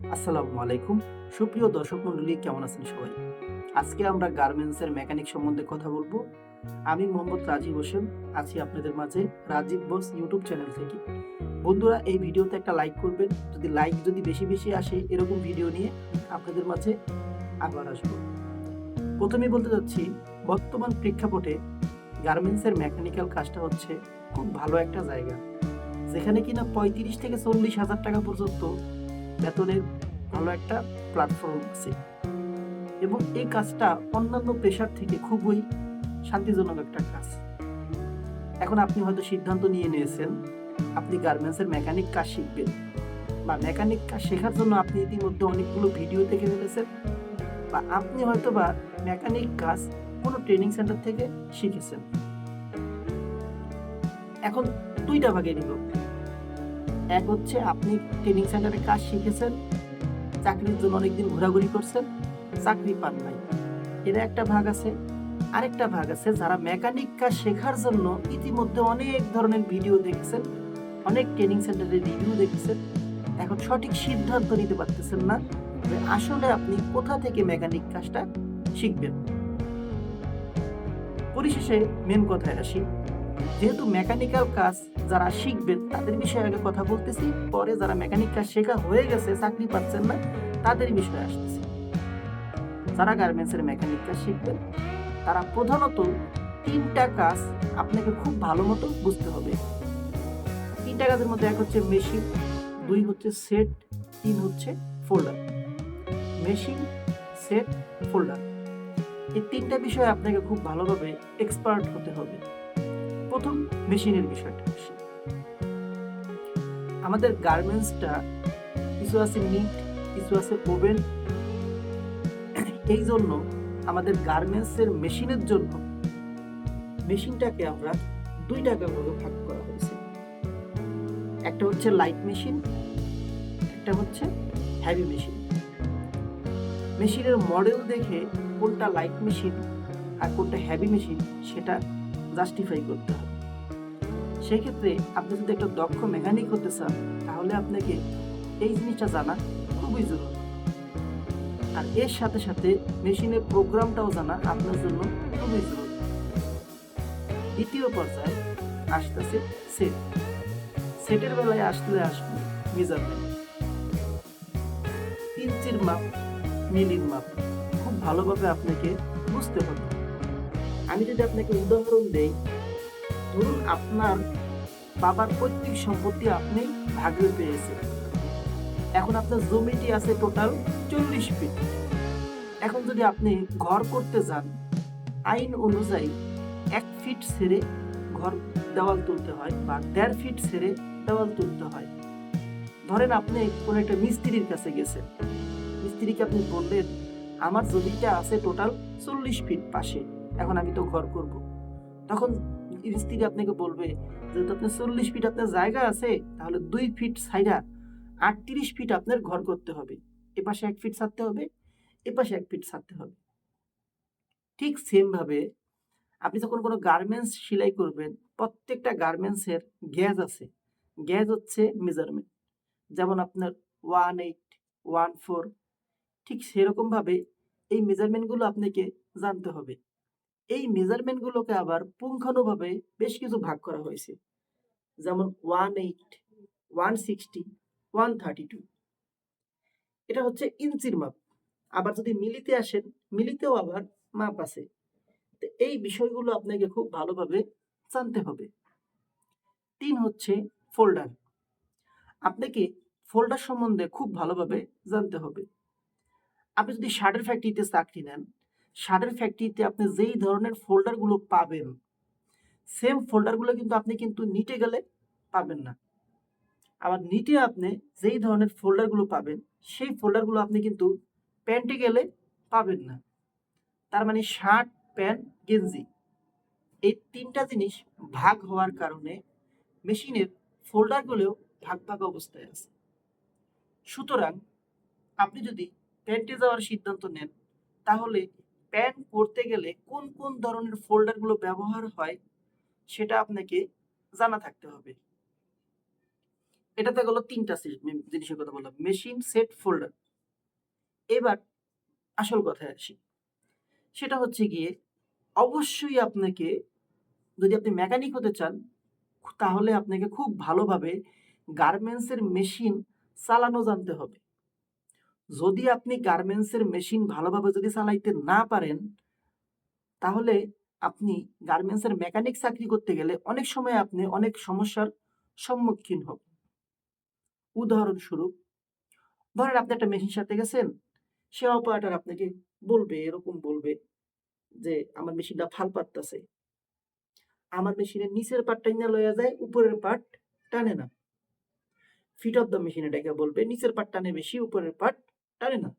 আসসালামু আলাইকুম। সুপ্রিয় দর্শক মণ্ডলী, কেমন আছেন সবাই? আজকে আমরা গার্মেন্টসের মেকানিক সম্বন্ধে কথা বলব। আমি মোহাম্মদ রাজীব হোসেন, আছি আপনাদের মাঝে রাজীব বস ইউটিউব চ্যানেল থেকে। বন্ধুরা, এই ভিডিওতে একটা লাইক করবেন। যদি লাইক যদি বেশি বেশি আসে এরকম ভিডিও নিয়ে আপনাদের মাঝে আবার আসব। প্রথমে বলতে যাচ্ছি বর্তমান প্রেক্ষাপটে গার্মেন্টসের মেকানিক্যাল কাজটা হচ্ছে খুব ভালো একটা জায়গা। যেখানে কিনা পঁয়ত্রিশ থেকে চল্লিশ হাজার টাকা পর্যন্ত বেতনের ভালো একটা প্ল্যাটফর্ম আছে। এবং এই কাজটা অন্যান্য পেশার থেকে খুবই শান্তিজনক একটা কাজ। এখন আপনি হয়তো সিদ্ধান্ত নিয়ে নিয়েছেন, আপনি গার্মেন্টসের মেকানিক কাজ শিখবেন বা মেকানিক কাজ শেখার জন্য আপনি ইতিমধ্যে অনেকগুলো ভিডিও দেখে ফেলেছেন বা আপনি হয়তো বা মেকানিক কাজ কোনো ট্রেনিং সেন্টার থেকে শিখেছেন। এখন দুইটা ভাগে নিব। এক হচ্ছে আপনি ট্রেনিং সেন্টারে কাজ শিখেছেন, চাকরির জন্য অনেকদিন ঘোরাঘুরি করছেন, চাকরি পান নাই। এর একটা ভাগ আছে, আরেকটা ভাগ আছে, যারা মেকানিক কাজ শেখার জন্য ইতিমধ্যে অনেক ধরনের ভিডিও দেখেছেন, অনেক ট্রেনিং সেন্টারের রিভিউ দেখেছেন, এখন সঠিক সিদ্ধান্ত নিতে পারতেছেন না যে আসলে আপনি কোথা থেকে মেকানিক কাজটা শিখবেন। পরিশেষে মেন কথায় আসি, যেহেতু মেকানিক্যাল কাজ যারা শিখবেন, তাদের বিষয়ে আগে কথা বলতেছি, পরে যারা মেকানিক কাজ শেখা হয়ে গেছে, চাকরি পাচ্ছেন না তাদের বিষয়ে আসতেছি। যারা গার্মেন্টসের মেকানিক কাজ শিখবেন, তারা প্রধানত তিনটা কাজ আপনাকে খুব ভালো মতো বুঝতে হবে। তিনটা কাজের মধ্যে এক হচ্ছে মেশিন দুই হচ্ছে সেট তিন হচ্ছে ফোল্ডার মেশিন সেট ফোল্ডার এই তিনটা বিষয়ে আপনাকে খুব ভালোভাবে এক্সপার্ট হতে হবে। প্রথম মেশিনের বিষয়টা আসি। আমাদের গার্মেন্টসটা কিছু আছে নিট, কিছু আছে ওভেন। এই জন্য আমাদের গার্মেন্টসের মেশিনের জন্য মেশিনটাকে আমরা দুইটা ভাগে ভাগ করা হয়েছে। একটা হচ্ছে লাইট মেশিন, একটা হচ্ছে হ্যাভি মেশিন। মেশিনের মডেল দেখে কোনটা লাইট মেশিন আর কোনটা হ্যাভি মেশিন সেটা জাস্টিফাই করতে হবে। সেক্ষেত্রে আপনি যদি একটা দক্ষ মেকানিক হতে চান, তাহলে আপনাকে এই জিনিসটা জানা খুবই জরুরি। আর এর সাথে সাথে মেশিনের প্রোগ্রামটাও জানা আপনার জন্য খুবই জরুরি। দ্বিতীয় পর্যায়ে আসতেছে সেট সেটের বেলায় আসলে আসবে মেজারমেন্ট ইঞ্চির মাপ, মিলির মাপ, খুব ভালোভাবে আপনাকে বুঝতে হবে। আমি যদি আপনাকে উদাহরণ দেই, ধরুন আপনার বাবার পৈতৃক সম্পত্তি আপনি ভাগে পেয়েছেন। এখন আপনার জমিটি আছে টোটাল চল্লিশ ফিট এখন যদি আপনি ঘর করতে যান, আইন অনুযায়ী এক ফিট ছেড়ে ঘর দেওয়াল তুলতে হয় বা দেড় ফিট ছেড়ে দেওয়াল তুলতে হয়। ধরেন আপনি কোনো একটা মিস্ত্রির কাছে গেছেন। মিস্ত্রিকে আপনি বললেন, আমার জমিটা আছে টোটাল চল্লিশ ফিট পাশে। এখন আমি তো ঘর করব। তখন স্ত্রী আপনাকে বলবে যেহেতু আপনার চল্লিশ ফিট আপনার জায়গা আছে, তাহলে দুই ফিট সাইডা আটত্রিশ ফিট আপনার ঘর করতে হবে। এ পাশে এক ফিট ছাড়তে হবে এ পাশে এক ফিট ছাড়তে হবে। ঠিক সেমভাবে আপনি যখন কোনো গার্মেন্টস সেলাই করবেন, প্রত্যেকটা গার্মেন্টসের গ্যাজ আছে। গ্যাজ হচ্ছে মেজারমেন্ট যেমন আপনার ওয়ান এইট, ওয়ান ফোর, ঠিক সেরকমভাবে এই মেজারমেন্টগুলো আপনাকে জানতে হবে। এই মেজারমেন্টগুলোকে আবার পুঙ্খানুভাবে বেশ কিছু ভাগ করা হয়েছে। যেমন one eight one sixty one thirty two এটা হচ্ছে ইঞ্চির মাপ। আবার যদি মিলিতে আসেন, মিলিতেও আবার মাপ আছে। তো এই বিষয়গুলো আপনাকে খুব ভালোভাবে জানতে হবে। তিন হচ্ছে ফোল্ডার আপনাকে ফোল্ডার সম্বন্ধে খুব ভালোভাবে জানতে হবে। আপনি যদি শার্টের ফ্যাক্টরিতে চাকরি নেন শার্টের ফ্যাক্টরিতে আপনি যেই ধরনের ফোল্ডারগুলো পাবেন সেম ফোল্ডারগুলো কিন্তু আপনি কিন্তু নিটে গেলে পাবেন না। আবার নিটে আপনি যেই ধরনের ফোল্ডারগুলো পাবেন, সেই ফোল্ডারগুলো আপনি কিন্তু প্যান্টে গেলে পাবেন না। তার মানে শার্ট প্যান্ট গেঞ্জি, এই তিনটা জিনিস ভাগ হওয়ার কারণে মেশিনের ফোল্ডারগুলোও ভাগ ভাগ অবস্থায় আছে। সুতরাং আপনি যদি প্যান্টে যাওয়ার সিদ্ধান্ত নেন, তাহলে প্যান্ট করতে গেলে কোন কোন ধরনের ফোল্ডারগুলো ব্যবহার হয় সেটা আপনাকে জানা থাকতে হবে। এটাতে গেল তিনটা জিনিসের কথা বললাম মেশিন সেট ফোল্ডার এবার আসল কথায় আসি। সেটা হচ্ছে গিয়ে অবশ্যই আপনাকে যদি আপনি মেকানিক হতে চান, তাহলে আপনাকে খুব ভালোভাবে গার্মেন্টসের মেশিন চালানো জানতে হবে। যদি আপনি গার্মেন্টসের মেশিন ভালোভাবে যদি চালাইতে না পারেন, তাহলে আপনি গার্মেন্টসের মেকানিক চাকরি করতে গেলে অনেক সময় আপনি অনেক সমস্যার সম্মুখীন হবেন। উদাহরণস্বরূপ, ধরেন আপনি একটা মেশিন সাথে গেছেন, সে অপারেটর আপনাকে বলবে, এরকম বলবে যে, আমার মেশিনটা ফাল পারতাছে আমার মেশিনের নিচের পার্ট টাইনা লইয়া যায়, উপরের পার্ট টানে না। ফিট অফ দ্য মেশিন এটাকে বলবে, নিচের পার্ট টানে বেশি, উপরের পার্ট টানে না।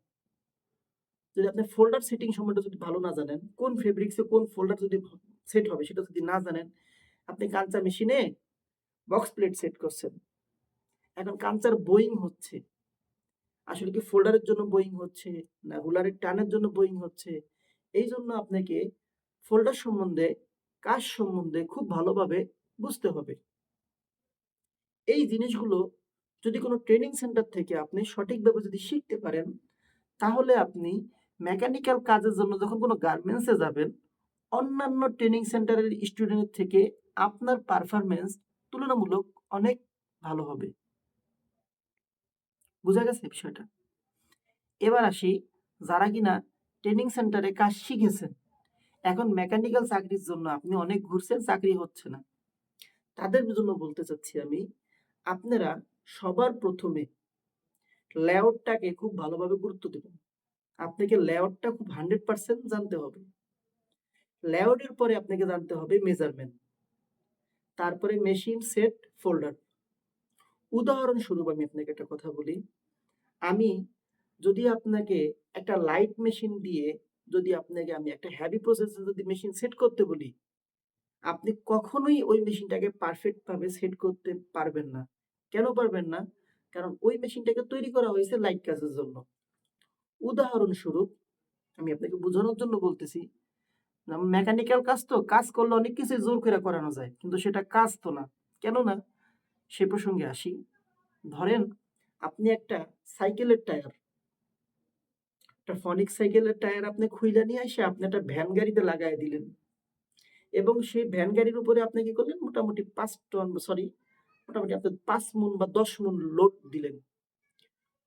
যদি আপনি ফোল্ডার সেটিং সম্বন্ধে যদি ভালো না জানেন, কোন ফেব্রিক্সে কোন ফোল্ডার যদি সেট হবে সেটা যদি না জানেন, আপনি কাঞ্চা মেশিনে বক্স প্লেট সেট করছেন। এখন কাঞ্চার বোয়িং হচ্ছে। আসলে কি ফোল্ডারের জন্য বোয়িং হচ্ছে না রুলারের টানের জন্য বোয়িং হচ্ছে? এই জন্য আপনাকে ফোল্ডার সম্বন্ধে, কাজ সম্বন্ধে খুব ভালোভাবে বুঝতে হবে। এই জিনিসগুলো যদি কোনো ট্রেনিং সেন্টার থেকে আপনি সঠিকভাবে যদি শিখতে পারেন, তাহলে আপনি মেকানিক্যাল কাজের জন্য যখন কোনো গার্মেন্টসে যাবেন, অন্যান্য ট্রেনিং সেন্টারের স্টুডেন্টের থেকে আপনার পারফরমেন্স তুলনামূলক অনেক ভালো হবে। বোঝা গেছে বিষয়টা? এবার আসি যারা কিনা ট্রেনিং সেন্টারে কাজ শিখেছেন। এখন মেকানিক্যাল চাকরির জন্য আপনি অনেক ঘুরছেন, চাকরি হচ্ছে না। তাদের জন্য বলতে চাচ্ছি আমি আপনারা সবার প্রথমে লেআউটটাকে খুব ভালোভাবে গুরুত্ব দেবেন। আপনাকে লেআউটটা খুব হান্ড্রেড পার্সেন্ট জানতে হবে। লেআউটের পরে আপনাকে জানতে হবে মেজারমেন্ট তারপরে মেশিন সেট ফোল্ডার উদাহরণস্বরূপ আমি আপনাকে একটা কথা বলি। আমি যদি আপনাকে একটা লাইট মেশিন দিয়ে যদি আপনাকে আমি একটা হ্যাভি প্রসেসে যদি মেশিন সেট করতে বলি আপনি কখনোই ওই মেশিনটাকে পারফেক্ট ভাবে সেট করতে পারবেন না। কেন পারবেন না? কারণ ওই মেশিনটাকে তৈরি করা হয়েছে লাইট কাজের জন্য। উদাহরণস্বরূপ, আমি আপনাকে বোঝানোর জন্য বলতেছি মেকানিক্যাল কাজ তো, কাজ করলে অনেক কিছু জোর করে করানো যায়, কিন্তু সেটা কাজ তো না। কেন না? সে প্রসঙ্গে আসি। ধরেন, আপনি একটা সাইকেলের টায়ার, একটা ফনিক সাইকেলের টায়ার আপনি খুইলা নিয়ে এসে আপনি একটা ভ্যান গাড়িতে লাগাই দিলেন। এবং সেই ভ্যান গাড়ির উপরে আপনি কি করলেন? মোটামুটি পাঁচ টন সরি মোটামুটি আপনি পাঁচ মুন বা দশ মুন লোড দিলেন।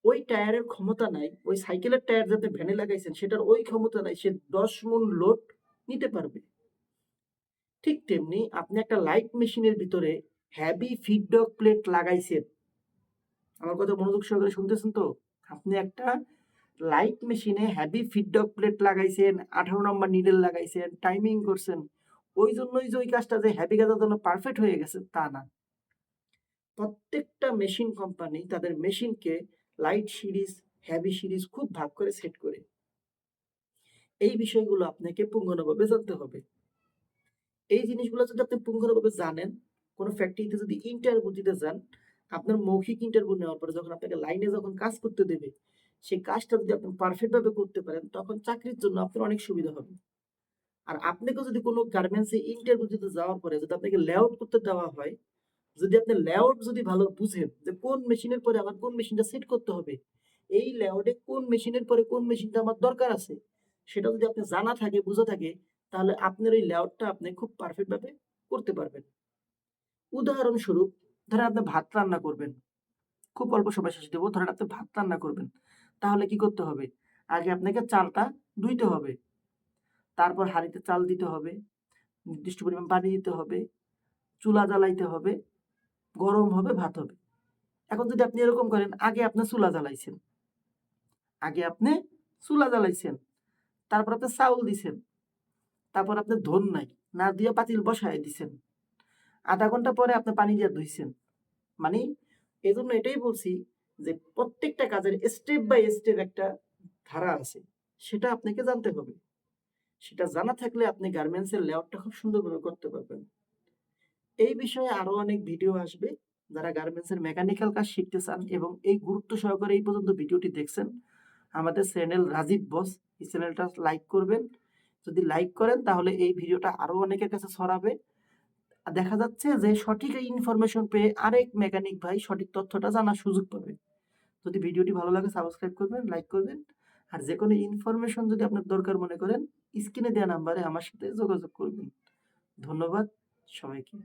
ওই টায়ারের ক্ষমতা নাই, ওই সাইকেলের টায়ার যাতে ভ্যানে লাগাইছেন, সেটার ওই ক্ষমতা নাই, সে দশ মুন লোড নিতে পারবে। ঠিক তেমনি আপনি একটা লাইট মেশিনের ভিতরে হ্যাভি ফিডব্যাক প্লেট লাগাইছেন। আমার কথা মনোযোগ সহকারে শুনতেছেন তো? আপনি একটা লাইট মেশিনে হ্যাভি ফিডব্যাক প্লেট লাগাইছেন, আঠারো নম্বর নিডেল লাগাইছেন টাইমিং করছেন। ওই জন্যই যে ওই কাজটা যে হ্যাভি কাজের জন্য পারফেক্ট হয়ে গেছে, তা না। প্রত্যেকটা মেশিন কোম্পানি তাদের মেশিনকে লাইট সিরিজ হ্যাভি সিরিজ খুব ভাগ করে সেট করে। এই বিষয়গুলো আপনাকে পুঙ্খানুভাবে জানতে হবে। এই জিনিসগুলো যদি আপনি পুঙ্খানুভাবে জানেন, কোনো ফ্যাক্টরিতে যদি ইন্টারভিউ দিতে যান, আপনার মৌখিক ইন্টারভিউ নেওয়ার পরে যখন আপনাকে লাইনে যখন কাজ করতে দেবে, সেই কাজটা যদি আপনি পারফেক্ট ভাবে করতে পারেন, তখন চাকরির জন্য আপনার অনেক সুবিধা হবে। আর আপনাকে যদি কোনো গার্মেন্টসে ইন্টারভিউ দিতে যাওয়ার পরে যদি আপনাকে লেআউট করতে দেওয়া হয়, যদি আপনি লেআউট যদি ভালো বুঝেন যে কোন মেশিনের পরে আমার কোন মেশিনটা সেট করতে হবে, এই লেআউটে কোন মেশিনের পরে কোন মেশিনটা আমার দরকার আছে, সেটা যদি আপনি জানা থাকে, বুঝে থাকে, তাহলে আপনার এই লেআউটটা আপনি খুব পারফেক্ট ভাবে করতে পারবেন। উদাহরণস্বরূপ, ধরেন আপনি ভাত রান্না করবেন, খুব অল্প সময় শেষ দেবো, ধরেন আপনি ভাত রান্না করবেন, তাহলে কি করতে হবে? আগে আপনাকে চালটা ধুইতে হবে। তারপর হাঁড়িতে চাল দিতে হবে, নির্দিষ্ট পরিমাণ পানি দিতে হবে, চুলা জ্বালাইতে হবে, গরম হবে, ভাত হবে। এখন যদি আপনি এরকম করেন, আগে আপনি চুলা জ্বালাইছেন। আগে আপনি চুলা জ্বালাইছেন, তারপর আপনি চাউল দিছেন, তারপর আপনি ধন নাই, না দিয়ে পাতিল বসায় দিছেন। আধা ঘণ্টা পরে আপনি পানি দিয়ে ধুইছেন। মানে এই জন্য এটাই বলছি যে প্রত্যেকটা কাজের স্টেপ বাই স্টেপ একটা ধারা আছে, সেটা আপনাকে জানতে হবে। সেটা জানা থাকলে আপনি গার্মেন্টসের লেআউটটা খুব সুন্দরভাবে করতে পারবেন। এই বিষয়ে আরও অনেক ভিডিও আসবে। যারা গার্মেন্টসের মেকানিক্যাল কাজ শিখতে চান এবং এই গুরুত্ব সহকারে এই পর্যন্ত ভিডিওটি দেখছেন, আমাদের চ্যানেল রাজীব বস এই চ্যানেলটা লাইক করবেন। যদি লাইক করেন তাহলে এই ভিডিওটা আরও অনেকের কাছে ছড়াবে। দেখা যাচ্ছে যে সঠিক ইনফরমেশন পেয়ে আরেক মেকানিক ভাই সঠিক তথ্যটা জানার সুযোগ পাবে। যদি ভিডিওটি ভালো লাগে সাবস্ক্রাইব করবেন লাইক করবেন। আর যে কোনো ইনফরমেশন যদি আপনার দরকার মনে করেন স্ক্রিনে দেওয়া নাম্বারে আমার সাথে যোগাযোগ করবেন। ধন্যবাদ সবাইকে।